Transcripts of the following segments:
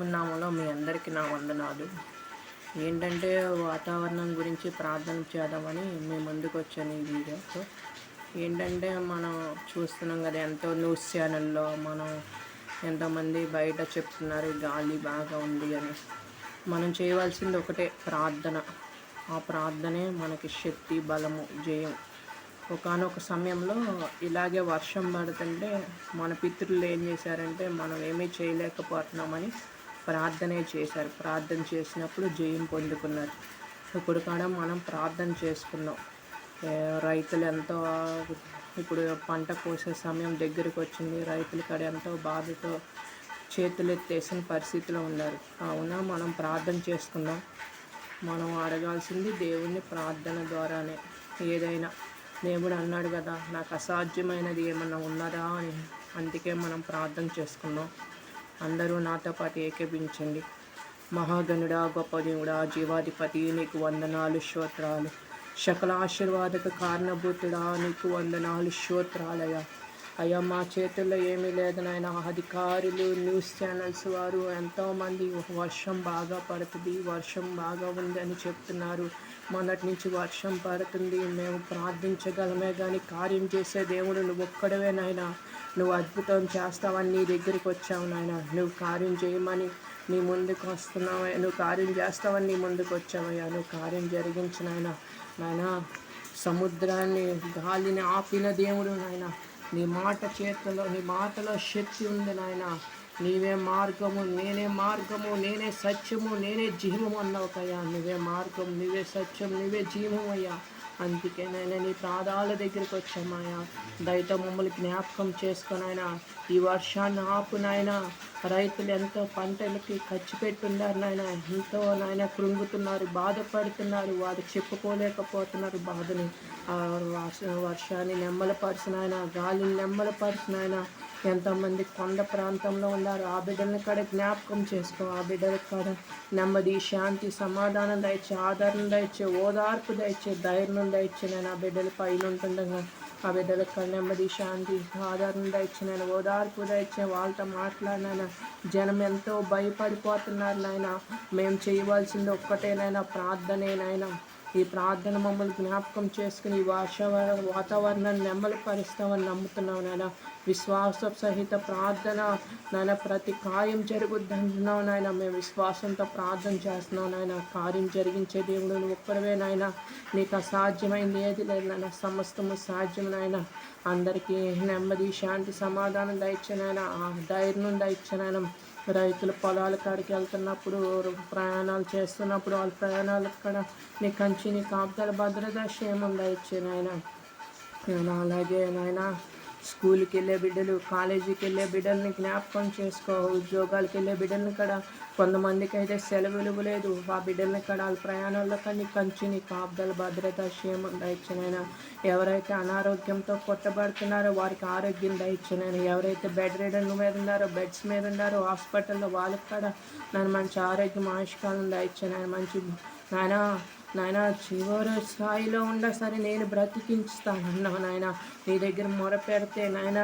దేవుని నామంలో మీ అందరికీ నా వందనాలు. ఏంటంటే వాతావరణం గురించి ప్రార్థన చేద్దామని మేము ముందుకు వచ్చాను ఈ వీడియోతో. ఏంటంటే మనం చూస్తున్నాం కదా ఎంతో న్యూస్ ఛానల్లో మనం ఎంతోమంది బయట చెప్తున్నారు గాలి బాగా ఉంది అని. మనం చేయవలసింది ఒకటే ప్రార్థన. ఆ ప్రార్థనే మనకి శక్తి బలము జయం. ఒకనొక సమయంలో ఇలాగే వర్షం పడుతుంటే మన పితృలు ఏం చేశారంటే మనం ఏమీ చేయలేకపోతున్నామని ప్రార్థనే చేశారు. ప్రార్థన చేసినప్పుడు జయం పొందుకున్నారు. ఇప్పుడు కూడా మనం ప్రార్థన చేసుకున్నాం. రైతులు ఎంతో ఇప్పుడు పంట కోసే సమయం దగ్గరికి వచ్చింది. రైతులు కూడా ఎంతో బాధతో చేతులు ఎత్తేసిన పరిస్థితిలో ఉన్నారు. కావున మనం ప్రార్థన చేసుకుందాం. మనం అడగాల్సింది దేవుణ్ణి ప్రార్థన ద్వారానే. ఏదైనా దేవుడు అన్నాడు కదా నాకు అసాధ్యమైనది ఏమన్నా ఉన్నదా అని. అందుకే మనం ప్రార్థన చేసుకుందాం. అందరూ నాతో పాటు ఏకేపించండి మహాగణుడా గొప్ప దేవుడా జీవాధిపతి నీకు వందనాలు శ్రోత్రాలు సకల ఆశీర్వాదక కారణభూతుడా నీకు వందనాలు స్తోత్రాలయ్యా. అయ్యా మా చేతుల్లో ఏమీ లేదు నాయన. అధికారులు న్యూస్ ఛానల్స్ వారు ఎంతోమంది వర్షం బాగా పడుతుంది వర్షం బాగా ఉందని చెప్తున్నారు. మొన్నటి నుంచి వర్షం పడుతుంది. మేము ప్రార్థించగలమే కానీ కార్యం చేసే దేవుడు నువ్వు ఒక్కడవే నాయన. నువ్వు అద్భుతం చేస్తావని నీ దగ్గరికి వచ్చావు నాయన. నువ్వు కార్యం చేయమని నీ ముందుకు వస్తున్నావయ్యా నువ్వు కార్యం చేస్తావని నీ ముందుకు వచ్చావయ్యా నువ్వు కార్యం జరిగించిన నాయన. నాయన సముద్రాన్ని గాలిని ఆపిన దేవుడు నాయన. నీ మాట చేతిలో నీ మాటలో శక్తి ఉంది నాయన. నీవే మార్గము నేనే మార్గము నేనే సత్యము నేనే జీవము అన్నావు నువ్వే మార్గం నువ్వే సత్యం నువ్వే జీవము అయ్యా. అందుకే నాయన నీ పాదాల దగ్గరికి వచ్చామాయా దయతో మమ్మల్ని జ్ఞాపకం చేసుకున్నాయన ఈ వర్షాన్ని ఆపునైనా రైతులు ఎంతో పంటలకి ఖర్చు పెట్టున్నారు నాయన. ఎంతో నాయన కృంగుతున్నారు బాధపడుతున్నారు. వారు చెప్పుకోలేకపోతున్నారు బాధని. ఆ వర్షాన్ని నెమ్మలపరిచిన ఆయన గాలిని నెమ్మలపరిచిన ఆయన ఎంతోమంది కొండ ప్రాంతంలో ఉన్నారు. ఆ బిడ్డలను కూడా జ్ఞాపకం చేసుకో. ఆ బిడ్డల కూడా నెమ్మది శాంతి సమాధానం దయచే ఆదరణ దయచే ఓదార్పు దయచే ధైర్యం దయచే నేను ఆ బిడ్డల పైన ఉంటుండగా ఆ బిడ్డలకు నెమ్మది శాంతి ఆదరణ దయచే ఓదార్పు దయచే వాళ్ళతో మాట్లాడినాను? జనం ఎంతో భయపడిపోతున్నారు నాయన. మేము చేయవలసింది ఒక్కటేనైనా ప్రార్థనేనైనా. ఈ ప్రార్థన మమ్మల్ని జ్ఞాపకం చేసుకుని ఈ వర్ష వాతావరణాన్ని నెమ్మలపరుస్తామని నమ్ముతున్నావు నాయన. విశ్వాస సహిత ప్రార్థన నాయన ప్రతి కార్యం జరుగుద్ది అంటున్నావు నాయన. మేము విశ్వాసంతో ప్రార్థన చేస్తున్నాం నాయన. కార్యం జరిగించే దేవుడు నువ్వు ఒక్కడవే నాయన. నీకు అసాధ్యమైంది ఏది లేదు నాయన. సమస్తము సాధ్యం నాయన. అందరికీ నెమ్మది శాంతి సమాధానం దయచేనాయన ఆ ధైర్యం దయచేనాయన రైతులు పొలాల కాడికి వెళ్తున్నప్పుడు ప్రయాణాలు చేస్తున్నప్పుడు వాళ్ళ ప్రయాణాలు కూడా నీ కంచి నీ కాపుదల భద్రత క్షేమం దయచే నాయన. నాయన అలాగే నాయన. స్కూల్కి వెళ్ళే బిడ్డలు కాలేజీకి వెళ్ళే బిడ్డల్ని జ్ఞాపకం చేసుకో ఉద్యోగాలకు వెళ్ళే బిడ్డల్ని కూడా కొంతమందికి అయితే సెలవులు లేదు. ఆ బిడ్డల్ని కూడా వాళ్ళ ప్రయాణాల్లో కానీ కంచి నీ కాపుదల భద్రత క్షేమం దయచనైనా ఎవరైతే అనారోగ్యంతో కొట్టబడుతున్నారో వారికి ఆరోగ్యం దయచనైనా ఎవరైతే బెడ్ రీడర్ల మీద ఉన్నారో బెడ్స్ మీద ఉన్నారో హాస్పిటల్లో వాళ్ళకి కూడా నన్ను మంచి ఆరోగ్యం ఆయుష్కాలం దయచనైనా మంచి నాయన నాయన చివరి స్థాయిలో ఉండా సరే నేను బ్రతికించుతాను అన్నా నాయన. నీ దగ్గర మొరపెడితే నాయన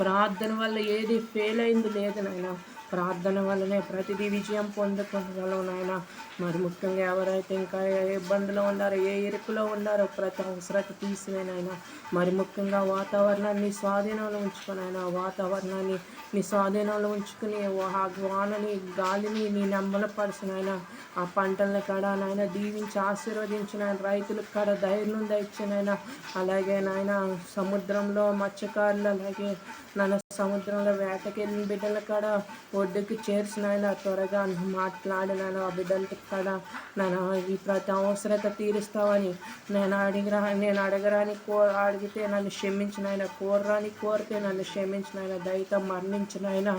ప్రార్థన వల్ల ఏది ఫెయిల్ అయింది లేదు నాయన. ప్రార్థన వల్లనే ప్రతిదీ విజయం పొందుకోగలం నాయన. మరి ముఖ్యంగా ఎవరైతే ఇంకా ఏ ఇబ్బందులో ఉన్నారో ఏ ఇరుకులో ఉన్నారో ప్రతి అవసరత తీసివేనాయన మరి ముఖ్యంగా వాతావరణాన్ని నీ స్వాధీనంలో ఆయన వాతావరణాన్ని నీ స్వాధీనంలో ఉంచుకుని ఆ వానని గాలిని నీ నెమ్మలపరచునైనా ఆ పంటలను కూడా నాయన దీవించి ఆశీర్వదించిన రైతులకు కూడా ధైర్యం దయచ్చినైనా అలాగే నాయన సముద్రంలో మత్స్యకారులు అలాగే నాన్న సముద్రంలో వేటకెళ్ళిన బిడ్డలు కూడా ఒడ్డుకి చేర్చిన త్వరగా మాట్లాడిన ఆ బిడ్డలకి కదా నేను ఈ ప్రతి అవసరత తీరుస్తావని నేను అడిగిరా నేను అడగరాని కో అడిగితే నన్ను క్షమించిన ఆయన కోరరాని కోరితే నన్ను క్షమించిన ఆయన దయతో మరణించిన ఆయన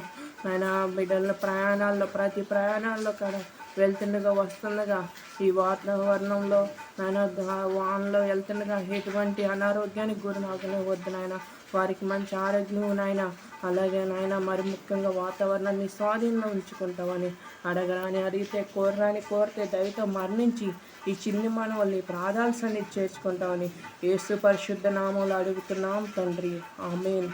బిడ్డల ప్రయాణాల్లో ప్రతి ప్రయాణాల్లో కూడా వెళ్తుండగా వస్తుండగా ఈ వాతావరణంలో నాయన వానలో వెళ్తుండగా ఎటువంటి అనారోగ్యానికి గురి నాకనే వద్దు నాయన. వారికి మంచి ఆరోగ్యం నాయన. అలాగే నాయన మరి ముఖ్యంగా వాతావరణాన్ని స్వాధీనంలో ఉంచుకుంటామని అడగరాని అడిగితే కోరరాని కోరితే దయతో మరణించి ఈ చిన్ని మనవల్ని ప్రాధాల సన్నిధి చేర్చుకుంటామని యేసు పరిశుద్ధ నామంలో అడుగుతున్నాం తండ్రి. ఆమెన్.